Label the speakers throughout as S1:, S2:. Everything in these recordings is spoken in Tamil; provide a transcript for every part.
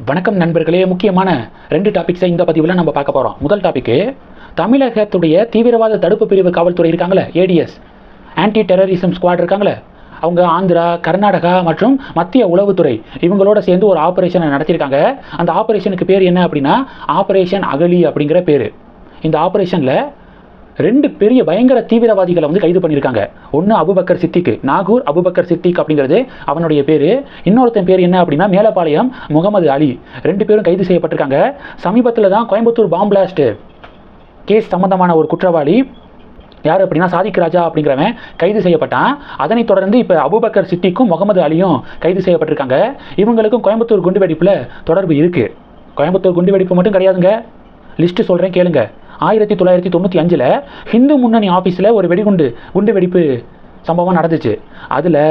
S1: வணக்கம் நண்பர்களே. முக்கியமான ரெண்டு டாபிக்ஸை இந்த பதிவில் நம்ம பார்க்க போகிறோம் முதல் டாபிக்கு தமிழகத்துடைய தீவிரவாத தடுப்பு பிரிவு காவல்துறை இருக்காங்களே ஏடிஎஸ் ஆன்டி டெரரிசம் ஸ்குவாட் இருக்காங்களே அவங்க ஆந்திரா கர்நாடகா மற்றும் மத்திய உளவுத்துறை இவங்களோட சேர்ந்து ஒரு ஆப்ரேஷனை நடத்தியிருக்காங்க. அந்த ஆப்ரேஷனுக்கு பேர் என்ன அப்படின்னா ஆப்ரேஷன் அகலி அப்படிங்கிற பேர். இந்த ஆப்ரேஷனில் ரெண்டு பெரிய பயங்கர தீவிரவாதிகளை வந்து கைது பண்ணியிருக்காங்க. ஒன்று அபுபக்கர் சித்திக்கு. நாகூர் அபுபக்கர் சித்திக் அப்படிங்கிறது அவனுடைய பேர். இன்னொருத்தன் பேர் என்ன அப்படின்னா மேலப்பாளையம் முகமது அலி. ரெண்டு பேரும் கைது செய்யப்பட்டிருக்காங்க. சமீபத்தில் தான் கோயம்புத்தூர் பாம்பிளாஸ்ட்டு கேஸ் சம்பந்தமான ஒரு குற்றவாளி. யார் அப்படின்னா சாதிக் ராஜா அப்படிங்கிறவன் கைது செய்யப்பட்டான். அதனைத் தொடர்ந்து இப்போ அபுபக்கர் சித்திக்கும் முகமது அலியும் கைது செய்யப்பட்டிருக்காங்க. இவங்களுக்கும் கோயம்புத்தூர் குண்டுவெடிப்பில் தொடர்பு இருக்குது கோயம்புத்தூர் குண்டுவெடிப்பு மட்டும் கிடையாதுங்க. லிஸ்ட்டு சொல்கிறேன் கேளுங்கள் ஆயிரத்தி தொள்ளாயிரத்தி தொண்ணூற்றி அஞ்சில் ஹிந்து முன்னணி ஆஃபீஸில் ஒரு வெடிகுண்டு குண்டு வெடிப்பு சம்பவம் நடந்துச்சு. அதில்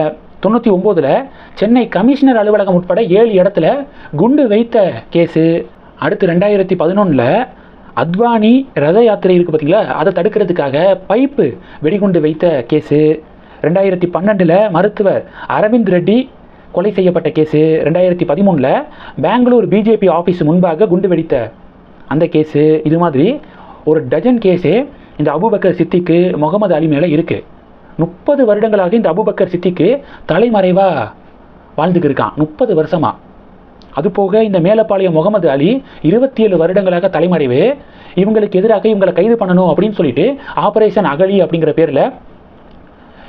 S1: தொண்ணூற்றி ஒம்போதில் சென்னை கமிஷனர் அலுவலகம் உட்பட ஏழு இடத்துல குண்டு வைத்த கேஸு. அடுத்து ரெண்டாயிரத்தி பதினொன்றில் அத்வானி ரத யாத்திரை இருக்குது பார்த்தீங்களா அதை தடுக்கிறதுக்காக பைப்பு வெடிகுண்டு வைத்த கேஸு. ரெண்டாயிரத்தி பன்னெண்டில் மருத்துவர் அரவிந்த் ரெட்டி கொலை செய்யப்பட்ட கேஸு. ரெண்டாயிரத்தி பதிமூணில் பெங்களூர் பிஜேபி ஆஃபீஸ் முன்பாக குண்டு வெடித்த அந்த கேஸு. இது மாதிரி ஒரு டஜன் கேஸே இந்த அபுபக்கர் சித்திக்கு முகமது அலி மேலே இருக்குது முப்பது வருடங்களாக இந்த அபுபக்கர் சித்திக்கு தலைமறைவாக வாழ்ந்துக்கு இருக்கான். முப்பது வருஷமாக அதுபோக இந்த மேலப்பாளையம் முகமது அலி இருபத்தி ஏழு வருடங்களாக தலைமறைவு இவங்களுக்கு எதிராக இவங்களை கைது பண்ணணும் அப்படின்னு சொல்லிட்டு ஆப்ரேஷன் அகலி அப்படிங்கிற பேரில்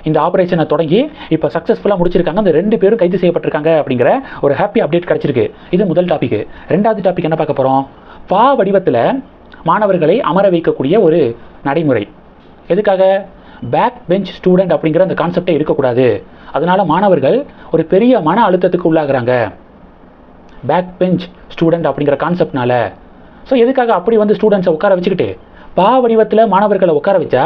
S1: இந்த ஆப்ரேஷனை தொடங்கி இப்போ சக்ஸஸ்ஃபுல்லாக முடிச்சிருக்காங்க. அந்த ரெண்டு பேரும் கைது செய்யப்பட்டிருக்காங்க அப்படிங்கிற ஒரு ஹாப்பி அப்டேட் கிடச்சிருக்கு. இது முதல் டாபிக் ரெண்டாவது டாபிக் என்ன பார்க்க போகிறோம் பா வடிவத்தில் மாணவர்களை அமர வைக்கக்கூடிய ஒரு நடைமுறை. எதுக்காக? பேக் பெஞ்ச் ஸ்டூடெண்ட் அப்படிங்கிற அந்த கான்செப்டே இருக்கக்கூடாது. அதனால் மாணவர்கள் ஒரு பெரிய மன அழுத்தத்துக்கு உள்ளாகிறாங்க. பேக் பெஞ்ச் ஸ்டூடெண்ட் அப்படிங்கிற கான்செப்ட்னால ஸோ எதுக்காக அப்படி வந்து ஸ்டூடெண்ட்ஸை உட்கார வச்சுக்கிட்டு? பா வடிவத்தில் மாணவர்களை உட்கார வச்சா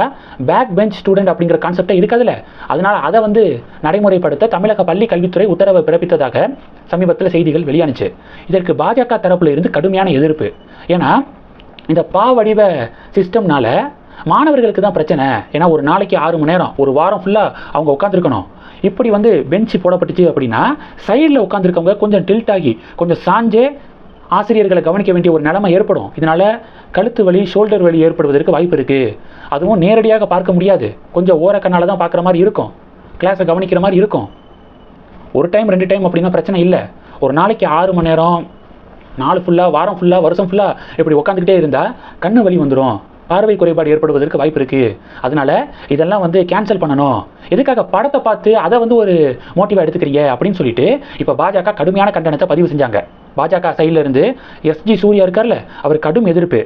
S1: பேக் பெஞ்ச் ஸ்டூடெண்ட் அப்படிங்கிற கான்செப்டே இருக்காதுல்ல? அதனால் அதை வந்து நடைமுறைப்படுத்த தமிழக பள்ளி கல்வித்துறை உத்தரவை பிறப்பித்ததாக சமீபத்தில் செய்திகள் வெளியானுச்சு. இதற்கு பாஜக தரப்பில் இருந்து கடுமையான எதிர்ப்பு. ஏன்னா இந்த பா வடிவ சிஸ்டம்னால மாணவர்களுக்கு தான் பிரச்சனை. ஏன்னா ஒரு நாளைக்கு ஆறு மணி நேரம் ஒரு வாரம் ஃபுல்லாக அவங்க உட்காந்துருக்கணும் இப்படி வந்து பெஞ்சு போடப்பட்டுச்சு அப்படின்னா சைடில் உட்காந்துருக்கவங்க கொஞ்சம் டில்ட் ஆகி கொஞ்சம் சாஞ்சே ஆசிரியர்களை கவனிக்க வேண்டிய ஒரு நிலைமை ஏற்படும். இதனால் கழுத்து வலி ஷோல்டர் வலி ஏற்படுவதற்கு வாய்ப்பு இருக்குது அதுவும் நேரடியாக பார்க்க முடியாது. கொஞ்சம் ஓரக்கண்ணால் தான் பார்க்குற மாதிரி இருக்கும். கிளாஸை கவனிக்கிற மாதிரி இருக்கும். ஒரு டைம் ரெண்டு டைம் அப்படின்னா பிரச்சனை இல்லை. ஒரு நாளைக்கு ஆறு மணி நேரம் நாள் ஃபுல்லாக வாரம் ஃபுல்லாக வருஷம் ஃபுல்லாக இப்படி உட்காந்துக்கிட்டே இருந்தால் கண்ணு வலி வந்துடும் பார்வை குறைபாடு ஏற்படுவதற்கு வாய்ப்பு இருக்குது அதனால் இதெல்லாம் வந்து கேன்சல் பண்ணணும். எதுக்காக படத்தை பார்த்து அதை வந்து ஒரு மோட்டிவாக எடுத்துக்கிறீங்க அப்படின்னு சொல்லிட்டு இப்போ பாஜக கடுமையான கண்டனத்தை பதிவு செஞ்சாங்க. பாஜக சைடில் இருந்து எஸ்ஜி சூர்யா இருக்கார்ல அவர் கடும் எதிர்ப்பு.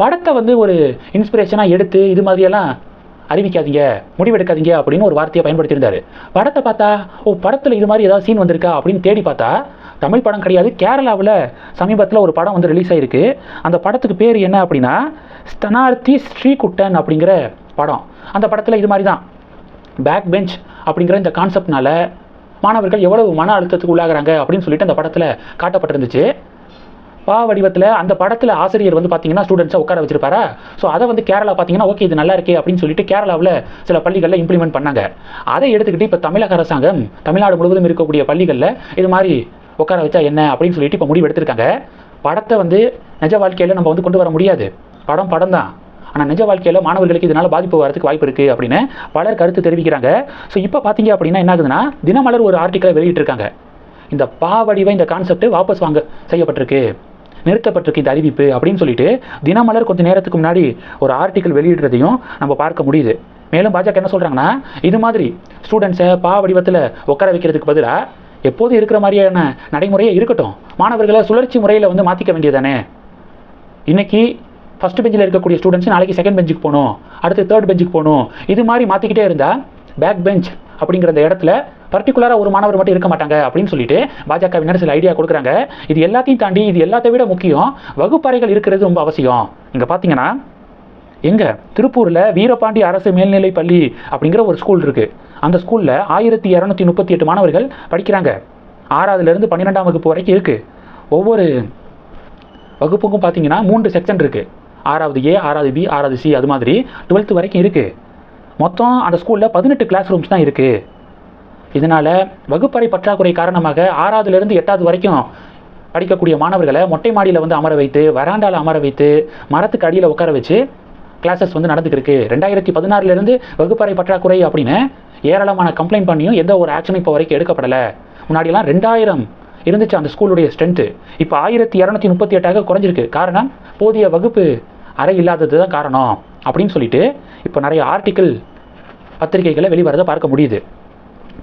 S1: படத்தை வந்து ஒரு இன்ஸ்பிரேஷனாக எடுத்து இது மாதிரியெல்லாம் அறிவிக்காதீங்க முடிவெடுக்காதீங்க அப்படின்னு ஒரு வார்த்தையை பயன்படுத்தியிருந்தாரு. படத்தை பார்த்தா ஓ படத்தில் இது மாதிரி ஏதாவது சீன் வந்திருக்கா அப்படின்னு தேடி பார்த்தா தமிழ் படம் கிடையாது. கேரளாவில் சமீபத்தில் ஒரு படம் வந்து ரிலீஸ் ஆகிருக்கு அந்த படத்துக்கு பேர் என்ன அப்படின்னா ஸ்தனார்த்தி ஸ்ரீகுட்டன் அப்படிங்கிற படம். அந்த படத்தில் இது மாதிரி தான். பேக் பெஞ்ச் அப்படிங்கிற இந்த கான்செப்ட்னால மாணவர்கள் எவ்வளவு மன அழுத்தத்துக்கு உள்ளாகிறாங்க அப்படின்னு சொல்லிட்டு அந்த படத்தில் காட்டப்பட்டிருந்துச்சு. பா வடிவத்தில் அந்த படத்தில் ஆசிரியர் வந்து பார்த்தீங்கன்னா ஸ்டூடெண்ட்ஸை உட்கார வச்சிருப்பாரா? ஸோ அதை வந்து கேரளா பார்த்தீங்கன்னா ஓகே இது நல்லா இருக்கே அப்படின்னு சொல்லிட்டு கேரளாவில் சில பள்ளிகளில் இம்ப்ளிமெண்ட் பண்ணாங்க. அதை எடுத்துக்கிட்டு இப்போ தமிழக அரசாங்கம் தமிழ்நாடு முழுவதும் இருக்கக்கூடிய பள்ளிகளில் இது மாதிரி உட்கார வச்சா என்ன அப்படின்னு சொல்லிட்டு இப்போ முடிவு எடுத்திருக்காங்க. படத்தை வந்து நிஜ வாழ்க்கையில் நம்ம வந்து கொண்டு வர முடியாது. படம் படம் தான். ஆனால் நிஜ வாழ்க்கையில் மாணவர்களுக்கு இதனால் பாதிப்பு வரதுக்கு வாய்ப்பு இருக்குது அப்படின்னு பலர் கருத்து தெரிவிக்கிறாங்க. ஸோ இப்போ பார்த்தீங்க அப்படின்னா என்ன ஆகுதுன்னா தினமலர் ஒரு ஆர்டிக்கலை வெளியிட்டிருக்காங்க. இந்த பா வடிவ இந்த கான்செப்ட் வாபஸ் வாங்க செய்யப்பட்டிருக்கு. நிறுத்தப்பட்டிருக்கு இந்த அறிவிப்பு அப்படின்னு சொல்லிட்டு தினமலர் கொஞ்சம் நேரத்துக்கு முன்னாடி ஒரு ஆர்டிக்கல் வெளியிடுறதையும் நம்ம பார்க்க முடியுது. மேலும் பாஜக என்ன சொல்கிறாங்கன்னா இது மாதிரி ஸ்டூடெண்ட்ஸை பா வடிவத்தில் உட்கார வைக்கிறதுக்கு பதிலாக எப்போதும் இருக்கிற மாதிரியான நடைமுறையே இருக்கட்டும். மாணவர்களை சுழற்சி முறையில் வந்து மாற்றிக்க வேண்டியதானே இன்னைக்கு ஃபஸ்ட் பெஞ்சில் இருக்கக்கூடிய ஸ்டூடெண்ட்ஸ் நாளைக்கு செகண்ட் பெஞ்சுக்கு போகணும். அடுத்து தேர்ட் பெஞ்சுக்கு போகணும். இது மாதிரி மாற்றிக்கிட்டே இருந்தால் பேக் பெஞ்ச் அப்படிங்கிற அந்த இடத்துல பர்டிகுலராக ஒரு மாணவர் மட்டும் இருக்க மாட்டாங்க அப்படின்னு சொல்லிட்டு பாஜகவினர் சில ஐடியா கொடுக்குறாங்க. இது எல்லாத்தையும் தாண்டி இது எல்லாத்தை விட முக்கியம் வகுப்பறைகள் இருக்கிறது ரொம்ப அவசியம். இங்கே பார்த்தீங்கன்னா எங்கே? திருப்பூரில் வீரபாண்டி அரசு மேல்நிலை பள்ளி அப்படிங்கிற ஒரு ஸ்கூல் இருக்குது அந்த ஸ்கூலில் ஆயிரத்தி இரநூத்தி முப்பத்தி எட்டு மாணவர்கள் படிக்கிறாங்க. ஆறாவதுலேருந்து பன்னிரெண்டாம் வகுப்பு வரைக்கும் இருக்குது ஒவ்வொரு வகுப்புக்கும் பார்த்தீங்கன்னா மூன்று செக்ஷன் இருக்குது ஆறாவது ஏ ஆறாவது பி ஆறாவது சி அது மாதிரி டுவெல்த்து வரைக்கும் இருக்குது மொத்தம் அந்த ஸ்கூலில் பதினெட்டு கிளாஸ் ரூம்ஸ் தான் இருக்குது இதனால் வகுப்பறை பற்றாக்குறை காரணமாக ஆறாவதுலேருந்து எட்டாவது வரைக்கும் படிக்கக்கூடிய மாணவர்களை மொட்டை மாடியில் வந்து அமர வைத்து வராண்டாவில் அமர வைத்து மரத்துக்கு அடியில் உட்கார வச்சு கிளாஸஸ் வந்து நடந்துக்கிருக்கு. ரெண்டாயிரத்தி பதினாறுலேருந்து வகுப்பறை பற்றாக்குறை அப்படின்னு ஏராளமான கம்ப்ளைண்ட் பண்ணியும் எந்த ஒரு ஆக்ஷனும் இப்போ வரைக்கும் எடுக்கப்படலை. முன்னாடியெல்லாம் ரெண்டாயிரம் இருந்துச்சு அந்த ஸ்கூலுடைய ஸ்ட்ரென்த்து இப்போ ஆயிரத்தி இரநூத்தி முப்பத்தி எட்டாக குறைஞ்சிருக்கு. காரணம் போதிய வகுப்பு அறை இல்லாதது தான் காரணம் அப்படின்னு சொல்லிட்டு இப்போ நிறைய ஆர்டிக்கிள் பத்திரிகைகளை வெளிவரதை பார்க்க முடியுது.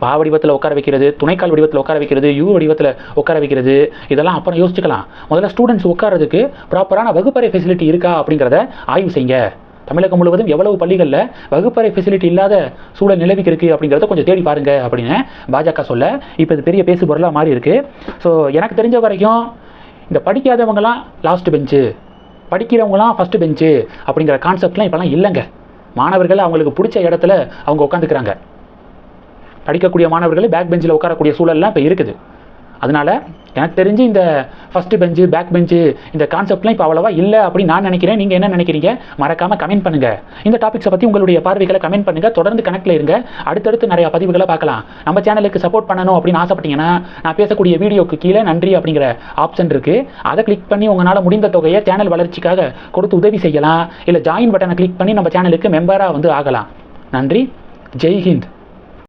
S1: பா வடிவத்தில் உட்கார வைக்கிறது துணைக்கால் வடிவத்தில் உட்கார வைக்கிறது யூ வடிவத்தில் உட்கார வைக்கிறது இதெல்லாம் அப்புறம் யோசிச்சுக்கலாம். முதல்ல ஸ்டூடெண்ட்ஸ் உட்காரதுக்கு ப்ராப்பரான வகுப்பறை ஃபெசிலிட்டி இருக்கா அப்படிங்கிறத ஆய்வு செய்யுங்க. தமிழகம் முழுவதும் எவ்வளவு பள்ளிகளில் வகுப்பறை ஃபெசிலிட்டி இல்லாத சூழல் நிலவிக்கு இருக்குது அப்படிங்கிறத கொஞ்சம் தேடி பாருங்க அப்படின்னு பாஜக சொல்ல. இப்போ இது பெரிய பேசு பொருளாக மாறி இருக்கு. ஸோ எனக்கு தெரிஞ்ச வரைக்கும் இந்த படிக்காதவங்களாம் லாஸ்ட் பெஞ்சு படிக்கிறவங்களாம் ஃபஸ்ட்டு பெஞ்சு அப்படிங்கிற கான்செப்ட்லாம் இப்போலாம் இல்லைங்க. மாணவர்கள் அவங்களுக்கு பிடிச்ச இடத்துல அவங்க உட்காந்துக்கிறாங்க படிக்கக்கூடிய மாணவர்கள் பேக் பெஞ்சில் உட்காரக்கூடிய சூழல்லாம் இப்போ இருக்குது. அதனால எனக்கு தெரிஞ்சு இந்த ஃபஸ்ட்டு பெஞ்சு பேக் பெஞ்சு இந்த கான்செப்ட்லாம் இப்போ அவ்வளோவா இல்லை அப்படின்னு நான் நினைக்கிறேன். நீங்கள் என்ன நினைக்கிறீங்க? மறக்காமல் கமெண்ட் பண்ணுங்கள் இந்த டாபிக்ஸை பற்றி உங்களுடைய பார்வைகளை கமெண்ட் பண்ணுங்கள் தொடர்ந்து கனெக்டில் இருங்க. அடுத்தடுத்து நிறையா பதிவுகளை பார்க்கலாம். நம்ம சேனலுக்கு சப்போர்ட் பண்ணணும் அப்படின்னு ஆசைப்பட்டீங்கன்னா நான் பேசக்கூடிய வீடியோக்கு கீழே நன்றி அப்படிங்கிற ஆப்ஷன் இருக்குது அதை கிளிக் பண்ணி உங்களால் முடிந்த தொகையை சேனல் வளர்ச்சிக்காக கொடுத்து உதவி செய்யலாம். இல்லை ஜாயின் பட்டனை கிளிக் பண்ணி நம்ம சேனலுக்கு மெம்பராக வந்து ஆகலாம். நன்றி. ஜெய் ஹிந்த்.